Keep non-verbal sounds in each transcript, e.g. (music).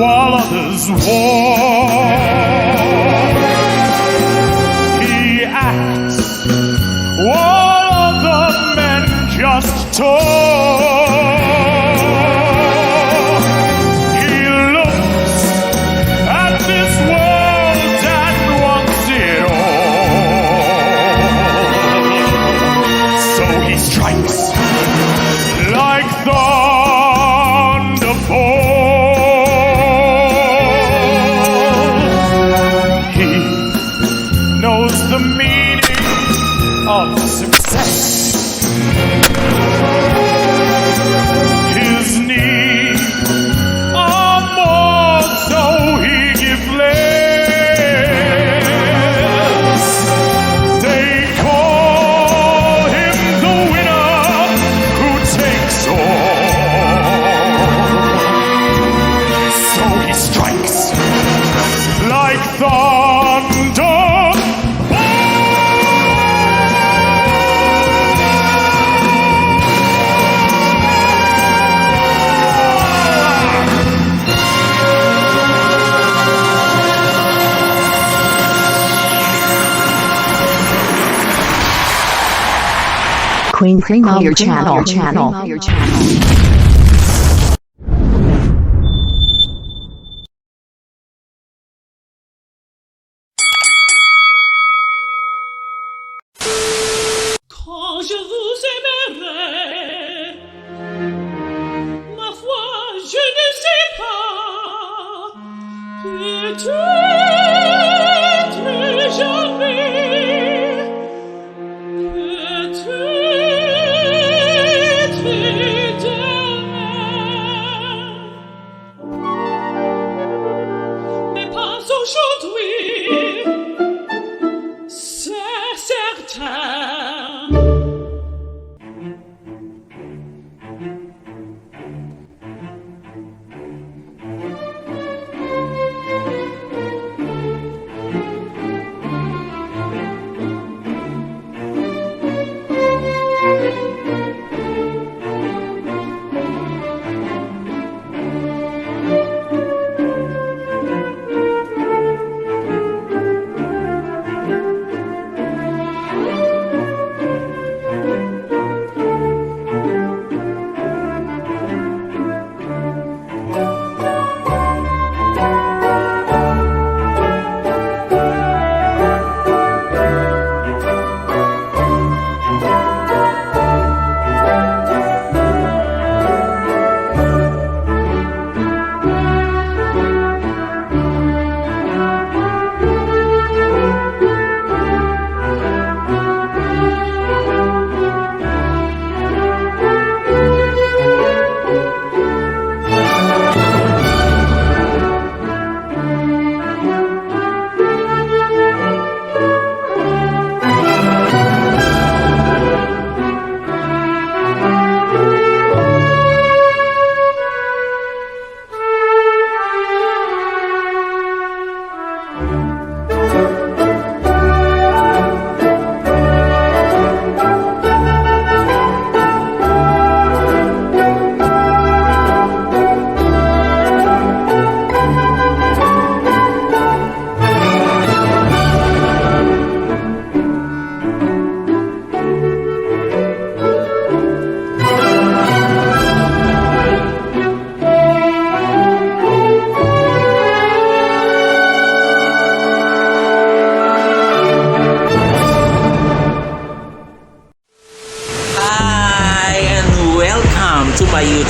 while others walk. He acts while other men just talk. Queen Primo your channel channel your channel.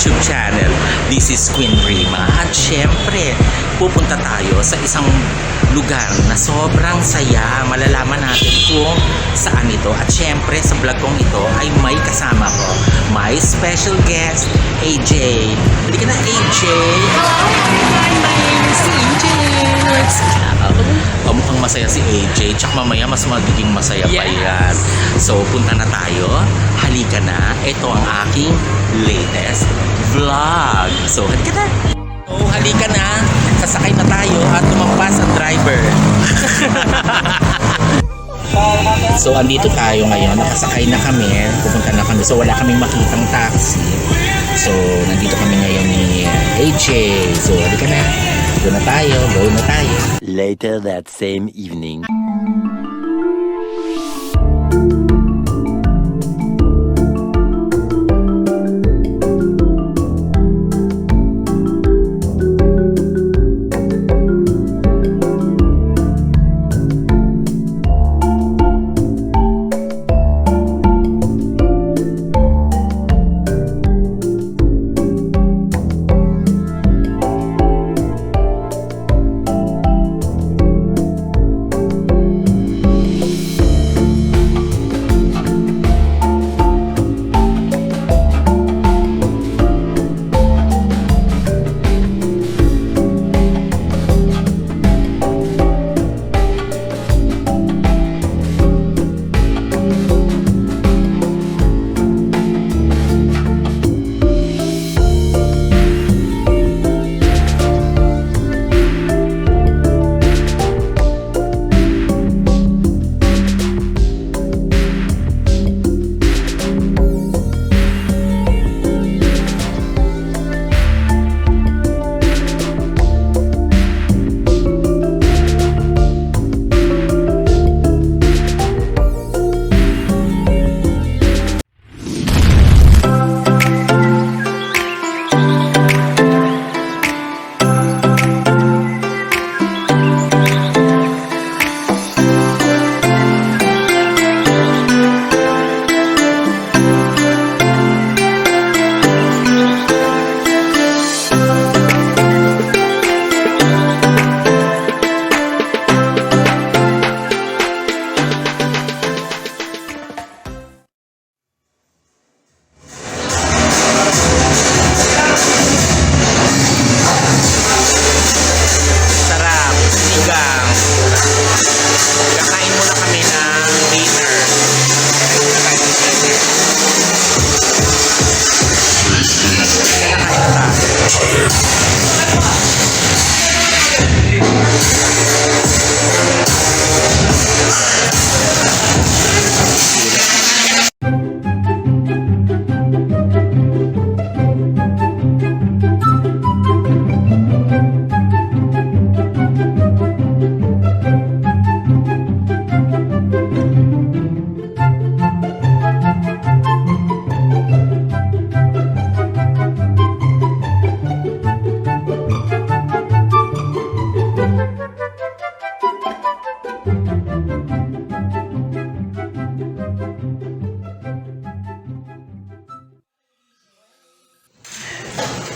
YouTube channel. This is Queen Rima. At syempre, pupunta tayo sa isang lugar na sobrang saya. Malalaman natin kung saan ito. At syempre, sa vlog kong ito ay may kasama ko. My special guest, AJ. Hindi ka na, AJ. Hi, my name is AJ. Oh, mukhang masaya si AJ. Tsaka mamaya mas magiging masaya pa yan. So, punta na tayo. Halika na. Ito ang aking latest vlog. So, halika na. So, halika na. Sasakay na tayo at tumampas ang driver. (laughs) So, andito tayo ngayon. Nakasakay na kami. Pupunta na kami. So, wala kaming makitang taxi. So, nandito kami ngayon ni AJ. So, halika na. Doon na tayo. Na tayo. Later that same evening.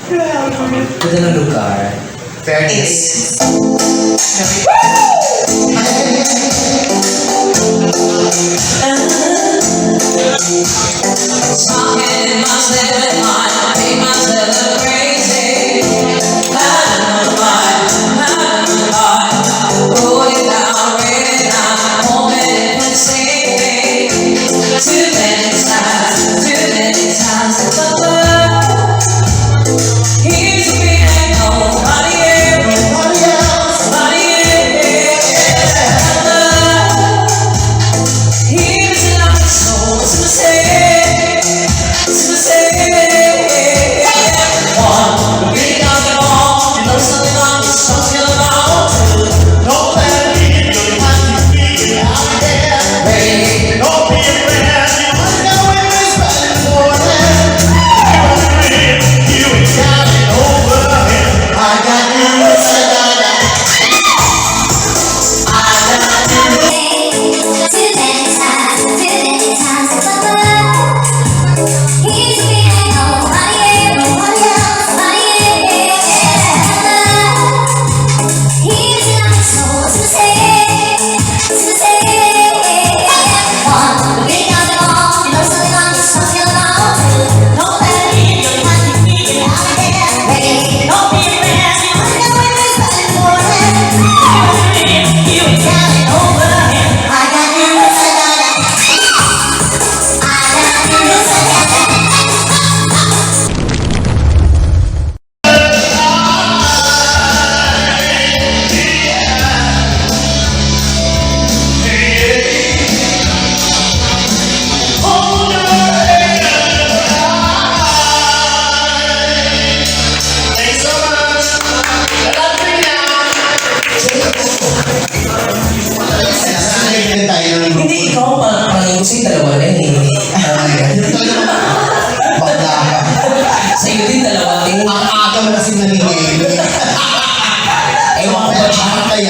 Ganda ng lugar. Fairness. Talking myself I myself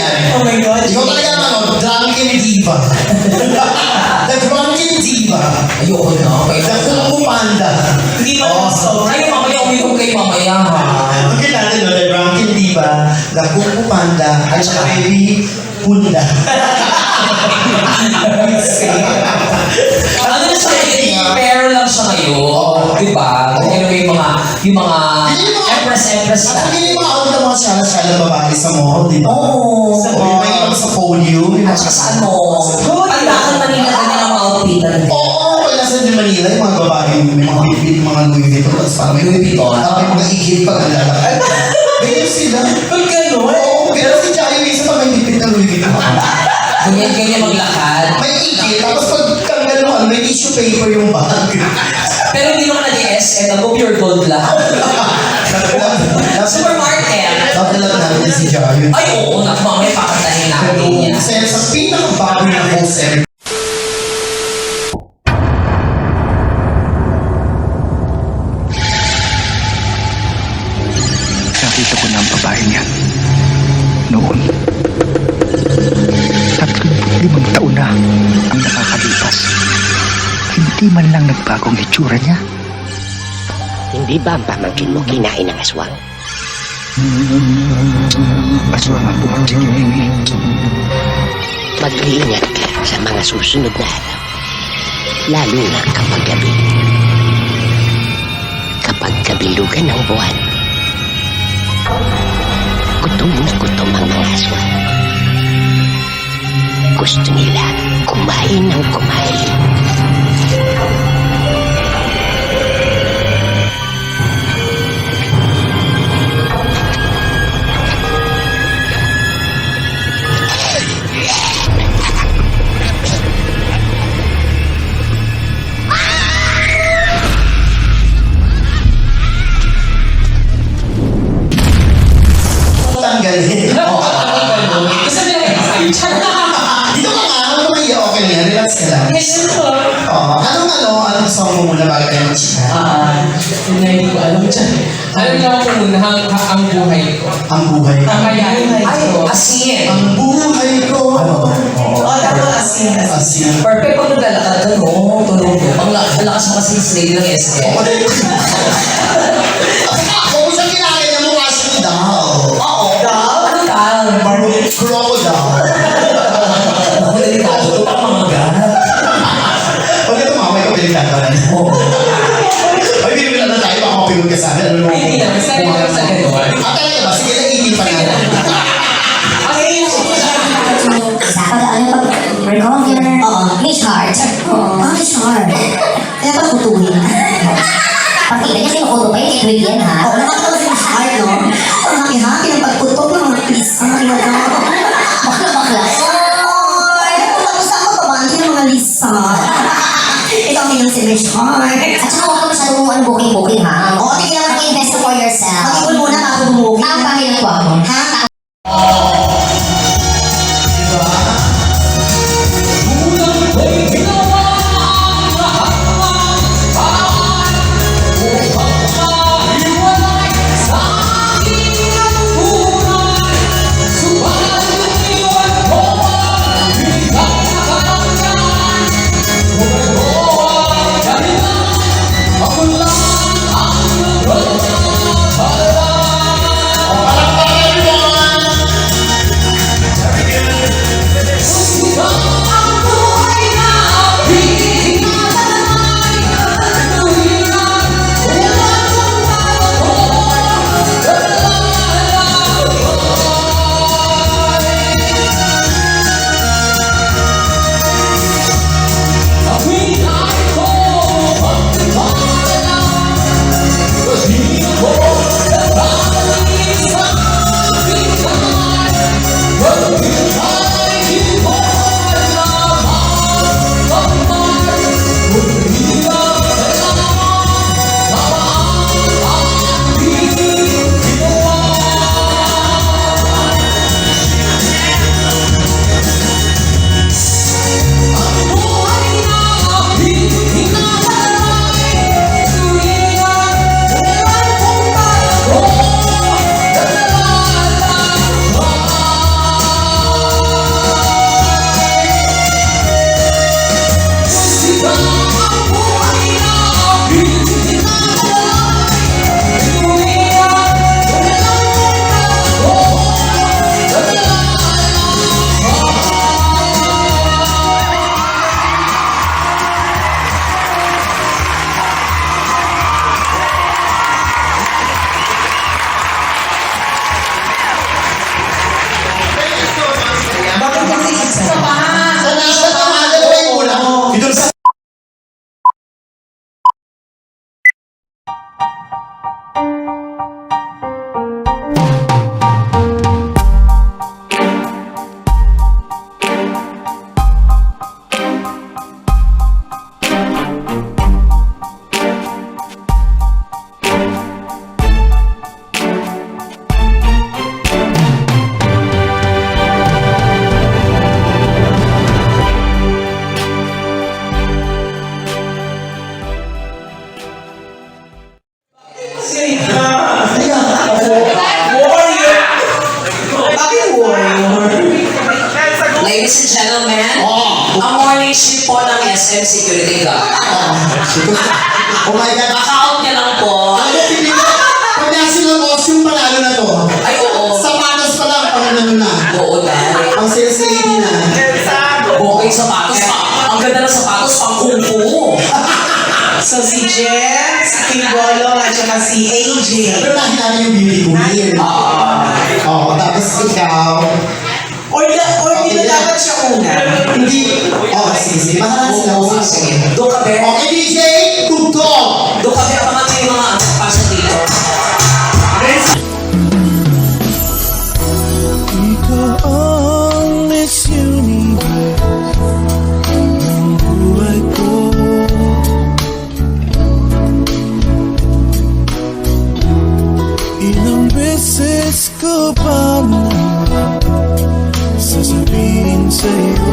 yan. Oh my God. Ikaw talaga naman, oh, drunken diva. (laughs) The drunken diva. Ayoko na. Okay. The kung panda. Hindi ba oh. so? Kayo mamaya, uminom kayo mamaya. Ha? Ang kailangan no, the drunken diva, the kung panda, at saka baby, punda. (laughs) ano na siya ngayon? Pair lang siya ngayon. Di ba? Ganyan yung mga, yung mga empress, empress At na. hindi yung mga out ng mga shala-shala babae sa mall, di ba? Oo. Sa mall. May iba sa podium. At saka sa ano, pagdakan Manila, ganyan ang mga outfitan. Oo, wala sa New Manila, yung mga babae, may mga bibig, mga Louis Vuitton, tapos parang may Louis Vuitton, tapos may mga igil pag nalalakad. Ganyan sila. Pag gano'n, Oo, pero si Chayo minsan pag may bibig na Louis Vuitton. Ganyan, ganyan maglakad. May igil, tapos pag tanggal mo, may tissue paper yung bag. Pero hindi naman nag-SM, nag-pure gold lahat. (laughs) Supermarket. Nakalag natin si Chayo. Ay, oo, naku, mamaya pakantahin natin yan. sa, pinakabago na wholesale, man lang nagbagong itsura niya. Hindi ba ang pamangkin mo kinain ng aswang? Aswang ang bumagsak yung hindi. Mag-iingat ka sa mga susunod na araw. Lalo na kapag gabi. Kapag kabilugan ng buwan, gutom na gutom ang mga aswang. Gusto nila kumain ng kumain. Tanggalin. Gusto nila sa Dito ka nga, ano may okay na yan, relax ka lang. Yes, sir. Oo, anong ano, anong song mo muna bago tayo mag-chika? Ah, hindi ko alam dyan. Alam niyo ako muna, ang, ang buhay ko. Ang buhay ko. Ang buhay ko. Ay, asin. Ang buhay ko. Ano? Oo. Oh, dapat asin. Asin. Perfect pag naglalakad ka, no? Tulog ko. Ang la- ang lakas mo kasi yung slave ng SM. Ako (laughs) Maroon crocodile. Ako delikado to pang mga ganap. Huwag ka tumamay ko, delikado na. Oo. Ay, binibila na tayo, baka mapinod ka sa akin. Ano mo? Hindi naman, sa akin naman sa. Ah, talaga ba? Sige, naiinip pa. Ang pag pag recover. Oo. May charge. Oo. Ah, may charge. Kaya pag kutuhin. Pakita niya kinukuto pa yung equity yan ha. Oo, nakakatawa si Miss Hart, no? Ang happy-happy ng pagkutok ng mga lisa. Ano na? Bakla, bakla. Oy! Tapos ako pabangkin ng mga lisa. Ito ang inyong si Miss Hart. At saka huwag ka masyadong ano, booking-booking ha. Oo, tignan mo invest for yourself. Mag-ipon muna bago bumuking. Ang Security guard. Oh my God. Account niya lang po. Ano pili mo? Pag national costume, panalo na to. Ay, oo. Sapatos pa lang, panalo na. Oo, dahil. Ang sales lady na. Okay, sapatos pa. Ang ganda ng sapatos, pang kung fu. So si Jen, si King Bolo, at saka si AJ. Pero nakita niyo yung beauty queen. Oo, tapos ikaw. Or, na, na dapat siya una? Hindi. Oo, sige, sige. Bahala sila. Oo, sige. Doon ka, Ber. Okay, DJ, tugtog. Doon ka, Ber. Abangan mo mga anak dito. Ilang beses ko say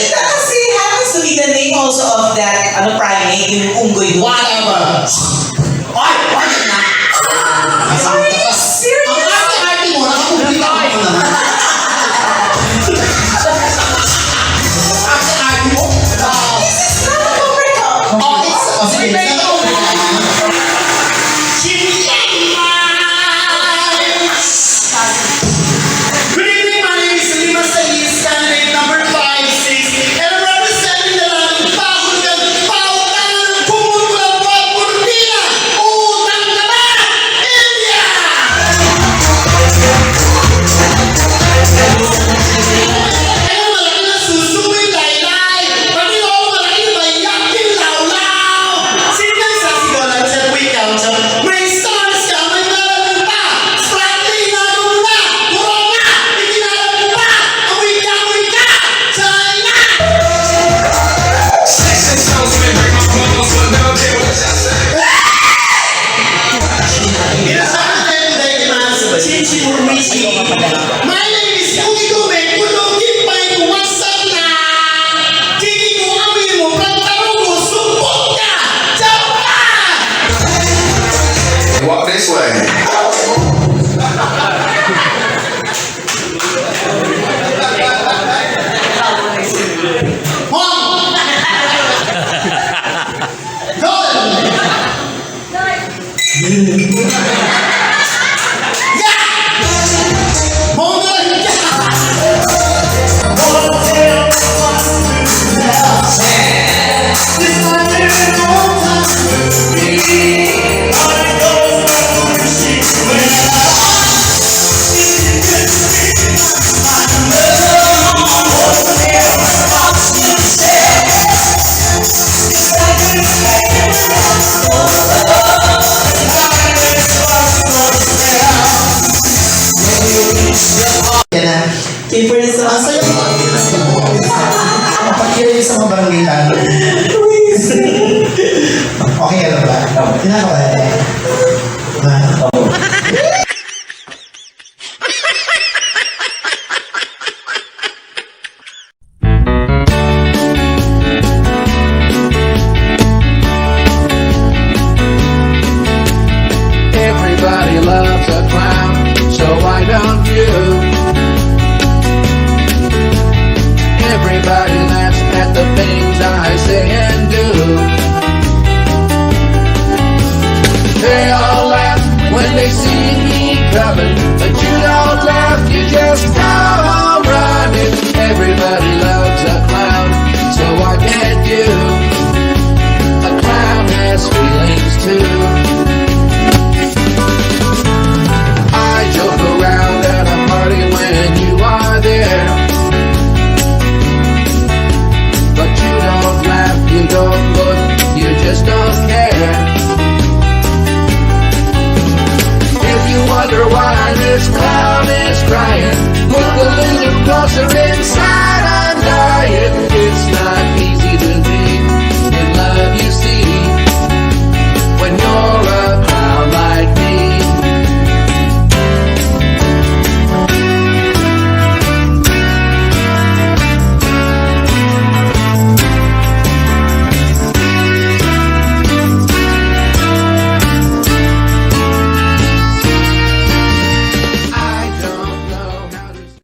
Nagsalita. Kasi happens to be the name also of that, ano, primate, yung unggoy. Whatever. 嗯 (laughs) 不